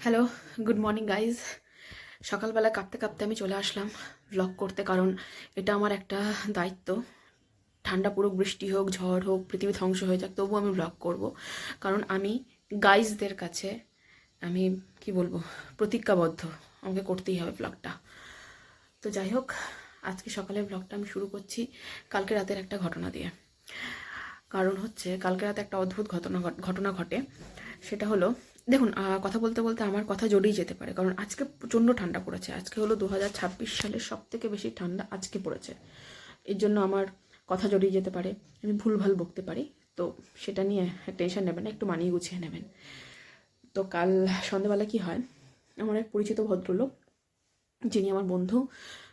Hello good morning guys সকালবেলা কাঁপতে কাঁপতে আমি চলে আসলাম ব্লগ করতে, কারণ এটা আমার একটা দায়িত্ব। ঠান্ডা পুরো বৃষ্টি হোক, ঝড় হোক, পৃথিবী ধ্বংস হয়ে যাক, তবুও আমি ব্লগ করব। কারণ আমি গাইজদের কাছে, আমি কি বলব, প্রতিজ্ঞাবদ্ধ। আমাকে করতেই হবে ব্লগটা তো যাই হোক, আজকে সকালের ব্লগটা আমি শুরু করছি কালকে রাতের একটা ঘটনা দিয়ে। কারণ হচ্ছে, কালকে রাতে একটা অদ্ভুত ঘটনা ঘট- ঘটনা ঘটে। সেটা হলো দেখুন কথা বলতে বলতে আমার কথা জড়িয়ে যেতে পারে। কারণ আজকে প্রচণ্ড ঠান্ডা পড়েছে। আজকে হলো দু হাজার ছাব্বিশ সালের সব থেকে বেশি ঠান্ডা আজকে পড়েছে। এর জন্য আমার কথা জড়িয়ে যেতে পারে। আমি ভুলভাল বকতে পারি। তো সেটা নিয়ে টেনশন নেবেন না, একটু মানিয়ে গুছিয়ে নেবেন। তো কাল সন্ধ্যেবেলা কি হয়, আমার এক পরিচিত ভদ্রলোক, যিনি আমার বন্ধু,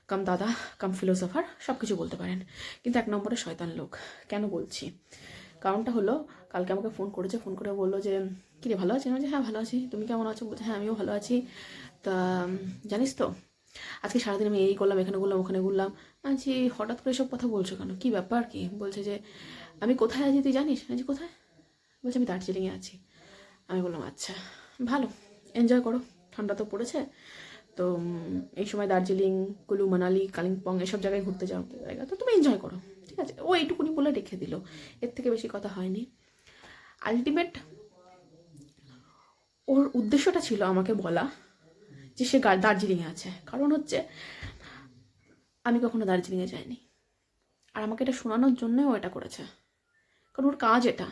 কাম দাদা, কাম ফিলোসফার সব কিছু বলতে পারেন। কিন্তু এক নম্বরে শয়তান লোক। কেন বলছি? কারণটা হলো কালকে আমাকে ফোন করেছে ফোন করে বলল যে কী রে ভালো আছি হ্যাঁ ভালো আছি। তুমি কেমন আছো? বলছে হ্যাঁ আমিও ভালো আছি। তা জানিস তো আজকে সারাদিন আমি এই করলাম এখানে ঘুরলাম ওখানে ঘুরলাম আছি হঠাৎ করে এসব কথা বলছো কেন? কী ব্যাপার কি? বলছে যে আমি কোথায় আছি তুই জানিস? বলছি, কোথায়? বলছে আমি দার্জিলিংয়ে আছি। আমি বললাম আচ্ছা ভালো এনজয় করো। ঠান্ডা তো পড়েছে। তো এই সময় দার্জিলিং কুলু মানালি কালিম্পং এসব জায়গায় ঘুরতে যাওয়ার জায়গা। তো তুমি এনজয় করো। ঠিক আছে? ও এইটুকুনি বলে রেখে দিল। এর থেকে বেশি কথা হয়নি। আলটিমেট ওর উদ্দেশ্যটা ছিল আমাকে বলা যে সে দার্জিলিংয়ে আছে। কারণ হচ্ছে, আমি কখনো দার্জিলিংয়ে যাইনি। আর আমাকে এটা শোনানোর জন্যই ও এটা করেছে। কারণ ওর কাজ এটা।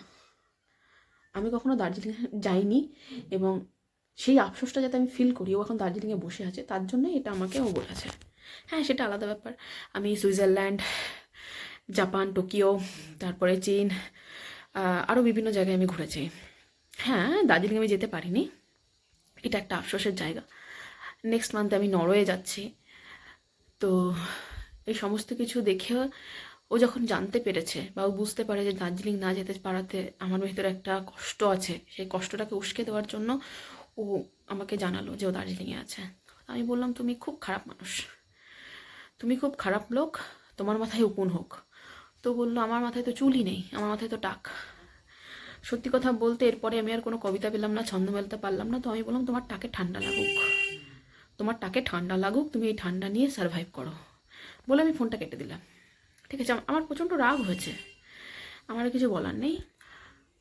আমি কখনো দার্জিলিং যাইনি এবং সেই আফসোসটা যাতে আমি ফিল করি, ও এখন দার্জিলিংয়ে বসে আছে, তার জন্যই এটা আমাকে ও বলেছে। হ্যাঁ সেটা আলাদা ব্যাপার। আমি সুইজারল্যান্ড জাপান, টোকিও, তারপরে চীন আরও বিভিন্ন জায়গায় আমি ঘুরেছি। হ্যাঁ দার্জিলিং আমি যেতে পারিনি। এটা একটা আফসোসের জায়গা। নেক্সট মান্থে আমি নরওয়ে যাচ্ছি। তো এই সমস্ত কিছু দেখে ও যখন জানতে পেরেছে বা ও বুঝতে পারে যে দার্জিলিং না যেতে পারাতে আমার ভিতরে একটা কষ্ট আছে, সেই কষ্টটাকে উস্কে দেওয়ার জন্য ও আমাকে জানালো যে ও দার্জিলিংয়ে আছে। আমি বললাম, তুমি খুব খারাপ মানুষ। তুমি খুব খারাপ লোক। তোমার মাথায় উকুন হোক। তো বলল, আমার মাথায় তো চুলই নেই, আমার মাথায় তো টাক। সত্যি কথা বলতে এরপরে আমি আর কোনো কবিতা পেলাম না, ছন্দ মেলতে পারলাম না, তো আমি বললাম, তোমার টাকে ঠান্ডা লাগুক, তোমার টাকে ঠান্ডা লাগুক, তুমি এই ঠান্ডা নিয়ে সার্ভাইভ করো। বলে আমি ফোনটা কেটে দিলাম। ঠিক আছে, আমার প্রচণ্ড রাগ হয়েছে, আমার কিছু বলার নেই।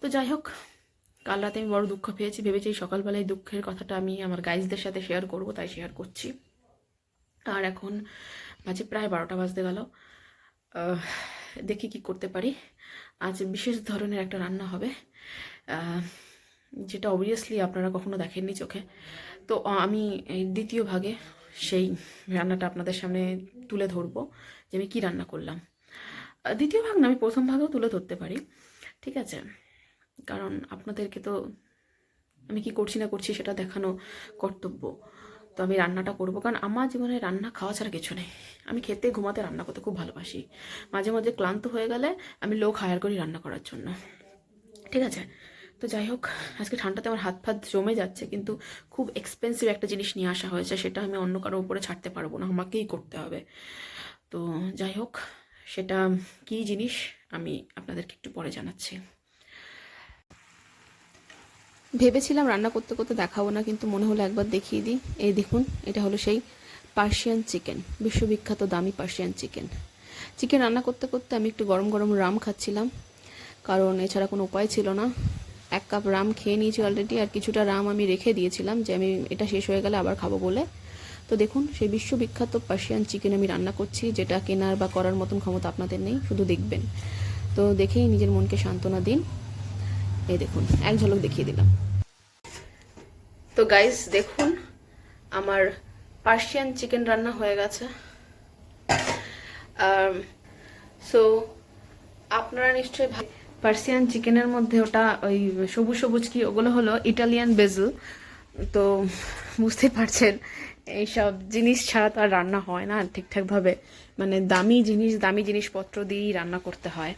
তো যাই হোক, কাল রাতে আমি বড় দুঃখ পেয়েছি ভেবেছি সকালবেলায় দুঃখের কথাটা আমি আমার গাইজদের সাথে শেয়ার করব, তাই শেয়ার করছি। আর এখন বাজে প্রায় বারোটা বাজতে গেল। দেখি কি করতে পারি? আজ বিশেষ ধরনের একটা রান্না হবে। যেটা অবভিয়াসলি আপনারা কখনো দেখেননি চোখে। তো আমি দ্বিতীয় ভাগে সেই রান্নাটা আপনাদের সামনে তুলে ধরবো যে আমি কী রান্না করলাম। দ্বিতীয় ভাগ না, আমি প্রথম ভাগেও তুলে ধরতে পারি। ঠিক আছে? কারণ আপনাদেরকে তো আমি কি করছি না করছি সেটা দেখানো কর্তব্য। তো আমি রান্নাটা করব। কারণ আমার জীবনে রান্না খাওয়া ছাড়া কিছু নেই। আমি খেতে ঘুমাতে রান্না করতে খুব ভালোবাসি। মাঝে মাঝে ক্লান্ত হয়ে গেলে আমি লোক হায়ার করি রান্না করার জন্য। ঠিক আছে? তো যাই হোক, আজকে ঠান্ডাতে আমার হাত ফাত জমে যাচ্ছে, কিন্তু খুব এক্সপেন্সিভ একটা জিনিস নিয়ে আসা হয়েছে। সেটা আমি অন্য কারোর উপরে ছাড়তে পারব না, আমাকেই করতে হবে। তো যাই হোক, সেটা কী জিনিস আমি আপনাদেরকে একটু পরে জানাচ্ছি। ভেবেছিলাম রান্না করতে করতে দেখাবো না, কিন্তু মনে হলো একবার দেখিয়ে দিই। এই দেখুন, এটা হলো সেই পার্সিয়ান চিকেন বিশ্ববিখ্যাত দামি পার্সিয়ান চিকেন চিকেন রান্না করতে করতে আমি একটু গরম গরম রাম খাচ্ছিলাম, কারণ এছাড়া কোনো উপায় ছিল না। এক কাপ রাম খেয়ে নিয়েছি অলরেডি আর কিছুটা রাম আমি রেখে দিয়েছিলাম যে আমি এটা শেষ হয়ে গেলে আবার খাব বলে। তো দেখুন, সেই বিশ্ববিখ্যাত পার্সিয়ান চিকেন আমি রান্না করছি, যেটা কেনার বা করার মতন ক্ষমতা আপনাদের নেই, শুধু দেখবেন। তো দেখেই নিজের মনকে সান্ত্বনা দিন। এই দেখুন, এক ঝলক দেখিয়ে দিলাম। তো গাইস দেখুন, আমার পার্সিয়ান চিকেন রান্না হয়ে গেছে। সো আপনারা নিশ্চয়ই পার্সিয়ান চিকেনের মধ্যে ওটা ওই সবুজ সবুজ কি, ওগুলো হলো ইটালিয়ান বেজল তো বুঝতে পারছেন, এইসব জিনিস ছাড়া তো আর রান্না হয় না, ঠিকঠাকভাবে। মানে দামি জিনিস, দামি জিনিসপত্র দিয়েই রান্না করতে হয়।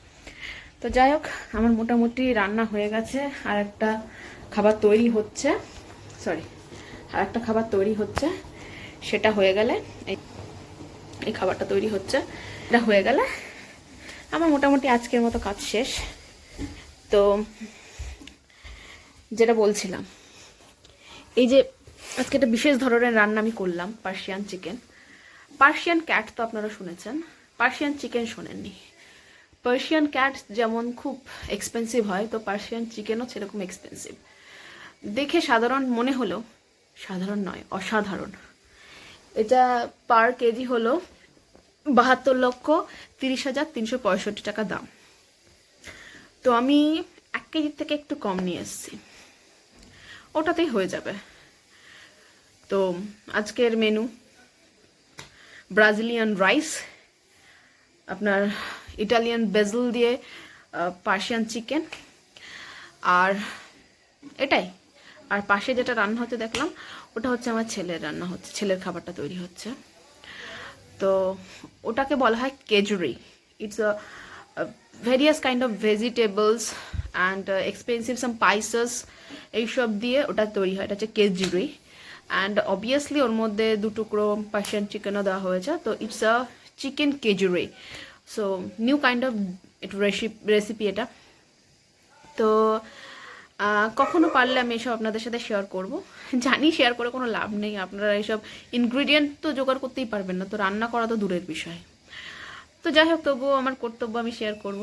তো যাই হোক, আমার মোটামুটি রান্না হয়ে গেছে, আর একটা খাবার তৈরি হচ্ছে সরি আর একটা খাবার তৈরি হচ্ছে, সেটা হয়ে গেলে এই এই খাবারটা তৈরি হচ্ছে, এটা হয়ে গেলে আমার মোটামুটি আজকের মতো কাজ শেষ। তো যেটা বলছিলাম, এই যে আজকে একটা বিশেষ ধরনের রান্না আমি করলাম পার্সিয়ান চিকেন পার্সিয়ান ক্যাট তো আপনারা শুনেছেন পার্সিয়ান চিকেন শোনেননি। পার্সিয়ান ক্যাট যেমন খুব এক্সপেন্সিভ হয়, তো পার্সিয়ান চিকেনও সেরকম এক্সপেন্সিভ দেখে সাধারণ মনে হলো, সাধারণ নয়, অসাধারণ। এটা পার কেজি হলো বাহাত্তর লক্ষ তিরিশ হাজার তিনশো পঁয়ষট্টি টাকা দাম। তো আমি এক কেজির থেকে একটু কম নিয়ে এসেছি। ওটাতেই হয়ে যাবে। তো আজকের মেনু ব্রাজিলিয়ান রাইস আপনার ইটালিয়ান বেজল দিয়ে পার্সিয়ান চিকেন। আর এটাই। আর পাশে যেটা রান্না হচ্ছে দেখলাম, ওটা হচ্ছে আমার ছেলের রান্না হচ্ছে, ছেলের খাবারটা তৈরি হচ্ছে। তো ওটাকে বলা হয় kedgeree. It's a various kind of vegetables and expensive some spices এইসব দিয়ে ওটা তৈরি হয়। এটা হচ্ছে কেজুরি। অ্যান্ড অবভিয়াসলি ওর মধ্যে দু টুকরো পার্সিয়ান চিকেনও দেওয়া হয়েছে। তো it's a chicken kedgeree. So new kind of একটু রেসিপি এটা। তো কখনো পারলে আমি এসব আপনাদের সাথে শেয়ার করব। জানি শেয়ার করে কোনো লাভ নেই। আপনারা এইসব ইনগ্রিডিয়েন্ট তো জোগাড় করতেই পারবেন না। তো রান্না করা তো দূরের বিষয়। তো যাই হোক, তবুও আমার কর্তব্য আমি শেয়ার করব।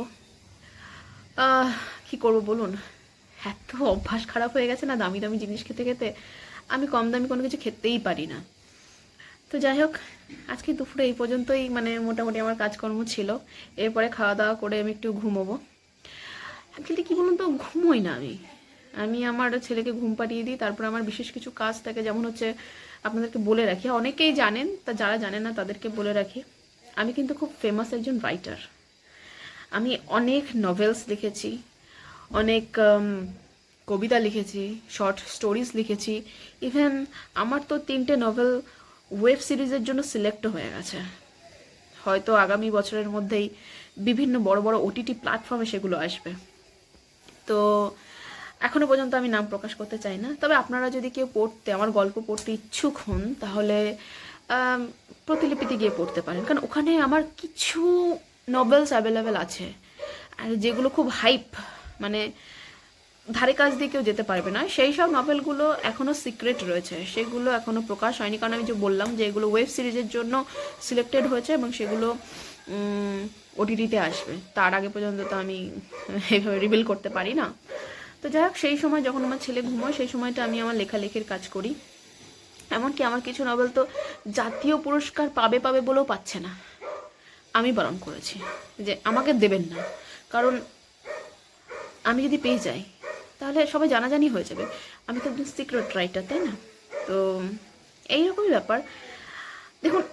কি করব বলুন? এত অভ্যাস খারাপ হয়ে গেছে না, দামি দামি জিনিস খেতে খেতে। আমি কম দামি কোনো কিছু খেতেই পারি না। তো যাই হোক, আজকে দুপুরে এই পর্যন্তই মানে মোটামুটি আমার কাজকর্ম ছিল। এরপরে খাওয়া দাওয়া করে আমি একটু ঘুমোবো। অ্যাকচুয়ালি কী বলুন তো, ঘুমোই না আমি। আমি আমার ছেলেকে ঘুম পাড়িয়ে দিই, তারপর আমার বিশেষ কিছু কাজ থাকে, যেমন হচ্ছে আপনাদেরকে বলে রাখি। অনেকেই জানেন, তা যারা জানেন না, তাদেরকে বলে রাখি। আমি কিন্তু খুব ফেমাস একজন রাইটার আমি অনেক নভেলস লিখেছি, অনেক কবিতা লিখেছি শর্ট স্টোরিজ লিখেছি। ইভেন আমার তো তিনটে নভেল ওয়েব সিরিজের জন্য সিলেক্ট হয়ে গেছে। হয়তো আগামী বছরের মধ্যেই বিভিন্ন বড় বড় ওটিটি প্ল্যাটফর্মে সেগুলো আসবে। তো এখনও পর্যন্ত আমি নাম প্রকাশ করতে চাই না। তবে আপনারা যদি কেউ পড়তে, আমার গল্প পড়তে ইচ্ছুক হন, তাহলে প্রতিলিপিতে গিয়ে পড়তে পারেন। কারণ ওখানে আমার কিছু নভেলস অ্যাভেলেবেল আছে। আর যেগুলো খুব হাইপ মানে ধারে কাজ দিয়ে কেউ যেতে পারবে না। সেই সব নভেলগুলো এখনও সিক্রেট রয়েছে। সেগুলো এখনও প্রকাশ হয়নি। কারণ আমি যে বললাম যে এগুলো ওয়েব সিরিজের জন্য সিলেক্টেড হয়েছে এবং সেগুলো ওটিটিতে আসবে। তার আগে পর্যন্ত তো আমি এইভাবে রিভিল করতে পারি না। তো যাই হোক, সেই সময় যখন আমার ছেলে ঘুমোয়, সেই সময়টা আমি আমার লেখালেখির কাজ করি। এমনকি আমার কিছু নভেল তো জাতীয় পুরস্কার পাবে পাবে বলেও পাচ্ছে না। আমি বারণ করেছি যে আমাকে দেবেন না। কারণ আমি যদি পেয়ে যাই তাহলে সবাই জানাজানি হয়ে যাবে। আমি তো একজন সিক্রেট রাইটার তাই না? তো এইরকমই ব্যাপার। দেখুন,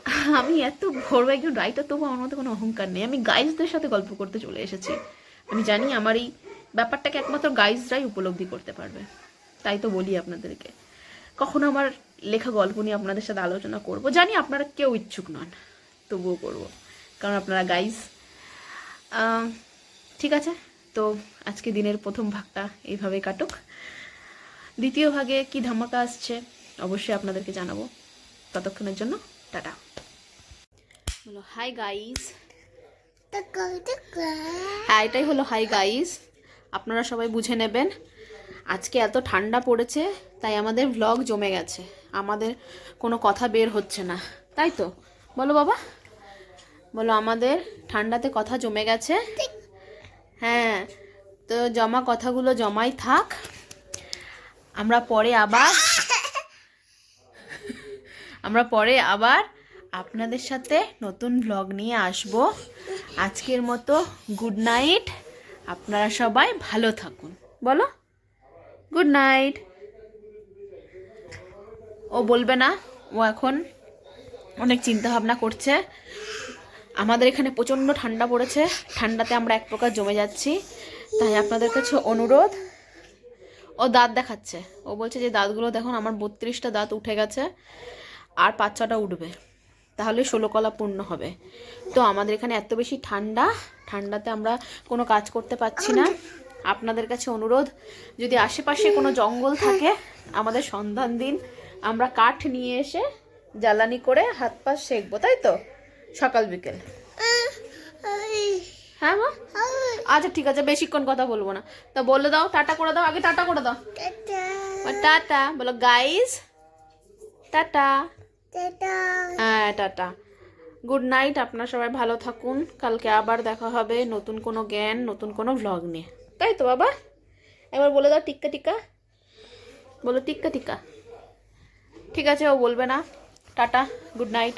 আমি এত বড় একজন রাইটার তবু আমার মধ্যে কোনো অহংকার নেই। আমি গাইজদের সাথে গল্প করতে চলে এসেছি। আমি জানি আমার এই ব্যাপারটাকে একমাত্র গাইজরাই উপলব্ধি করতে পারবে। তাই তো বলি আপনাদেরকে। কখনো আমার লেখা গল্প নিয়ে আপনাদের সাথে আলোচনা করব। জানি আপনারা কেউ ইচ্ছুক নন, তবুও করব। কারণ আপনারা গাইজ ঠিক আছে? তো আজকে দিনের প্রথম ভাগটা এইভাবে কাটুক। দ্বিতীয় ভাগে কি ধামাকা আসছে অবশ্যই আপনাদেরকে জানাব। ততক্ষণের জন্য টাটা। বলো হাই গাইস হ্যাঁ এটাই হলো হাই গাইস আপনারা সবাই বুঝে নেবেন আজকে এত ঠান্ডা পড়েছে তাই আমাদের ভ্লগ জমে গেছে। আমাদের কোনো কথা বের হচ্ছে না। তাই তো? বলো বাবা। বলো আমাদের ঠান্ডাতে কথা জমে গেছে। হ্যাঁ তো জমা কথাগুলো জমাই থাক। আমরা পরে আবার আমরা পরে আবার আপনাদের সাথে নতুন ভ্লগ নিয়ে আসব। আজকের মতো গুড নাইট আপনারা সবাই ভালো থাকুন। বলো গুড নাইট ও বলবে না, ও এখন অনেক চিন্তা ভাবনা করছে। আমাদের এখানে প্রচণ্ড ঠান্ডা পড়েছে। ঠান্ডাতে আমরা এক প্রকার জমে যাচ্ছি। তাই আপনাদের কাছে অনুরোধ, ও দাঁত দেখাচ্ছে। ও বলছে যে, দাঁতগুলো দেখুন, আমার বত্রিশটা দাঁত উঠে গেছে আর পাঁচ ছটা উঠবে। তাহলে ষোলো কলা পূর্ণ হবে। তো আমাদের এখানে এত বেশি ঠান্ডা, ঠান্ডাতে আমরা কোনো কাজ করতে পারছি না। আপনাদের কাছে অনুরোধ, যদি আশেপাশে কোনো জঙ্গল থাকে, আমাদের সন্ধান দিন। আমরা কাঠ নিয়ে এসে জ্বালানি করে হাত পা সেকবো, তাই তো? সকাল বিকেল। হ্যাঁ মা? আচ্ছা ঠিক আছে বেশিক্ষণ কথা বলব না। তা বলে দাও টাটা করে দাও আগে টাটা করে দাও। টাটা। বলো গাইস টাটা। হ্যাঁ টাটা। গুড নাইট আপনারা সবাই ভালো থাকুন। কালকে আবার দেখা হবে নতুন কোনো জ্ঞান নতুন কোনো ভ্লগ নিয়ে। তাই তো বাবা? একবার বলে দাও টিক্কা টিক্কা। বলো টিক্কা টিক্কা। ঠিক আছে ও বলবে না। Tata good night